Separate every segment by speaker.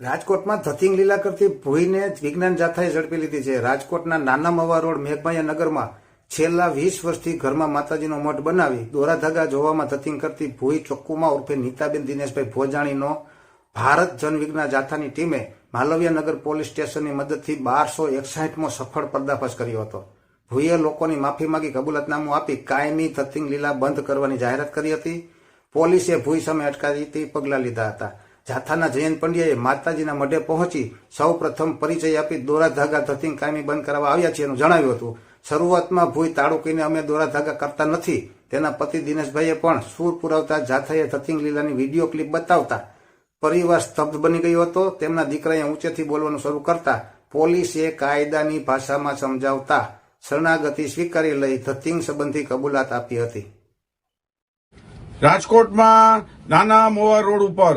Speaker 1: રાજકોટમાં ધતિંગ લીલા કરતી ભૂઈને વિજ્ઞાન જાથાએ ઝડપી લીધી છે. રાજકોટના નાના મવા રોડ મેઘમાયા નગરમાં છેલ્લા વીસ વર્ષથી ઘરમાં માતાજીનો મઠ બનાવી દોરાધાગા જોવામાં ધતિંગ કરતી ભૂઈ ચોક્કુમાં ઉર્ફે નીતાબેન દિનેશભાઈ ભોજાણીનો ભારત જનવિજ્ઞાન જાથાની ટીમે માલવિયા નગર પોલીસ સ્ટેશનની મદદથી બારસો એકસાઠમો સફળ પર્દાફાશ કર્યો હતો. ભૂઈએ લોકોની માફી માગી કબૂલતનામું આપી કાયમી ધતિંગ લીલા બંધ કરવાની જાહેરાત કરી હતી. પોલીસે ભૂઈ સામે અટકાયતી પગલાં લીધા હતા. જાથાના જયંત પંડ્યાએ માતાજીના મઢે પહોંચી સૌ પ્રથમ પરિચય આપી દોરા ધાગા ધતિંગ કાયમી બંધ કરવા આવ્યા છે એનું જણાવ્યું હતું. શરૂઆતમાં ભૂઈ તાળુકીને અમે દોરા ધાગા કરતા નથી. તેના પતિ દિનેશભાઈએ પણ સૂર પુરાવતા જાથાએ ધતિંગ લીલાની વીડિયો ક્લિપ બતાવતા પરિવાર સ્તબ્ધ બની ગયો હતો. તેમના દીકરાએ ઊંચેથી બોલવાનું શરૂ કરતા પોલીસે કાયદાની ભાષામાં સમજાવતા શરણાગતિ સ્વીકારી લઈ ધતિંગ સંબંધી કબૂલાત આપી હતી.
Speaker 2: રાજકોટમાં નાના મોવા રોડ ઉપર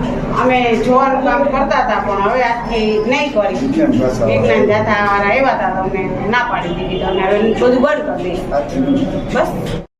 Speaker 3: અમે જોવાનું કામ કરતા હતા, પણ હવે આજથી નહીં કરી. વિજ્ઞાન જાથા વાળા આવ્યા હતા તો અમને ના પાડી દીધી, તો અમે હવે બધું બંધ કરી દઈશું બસ.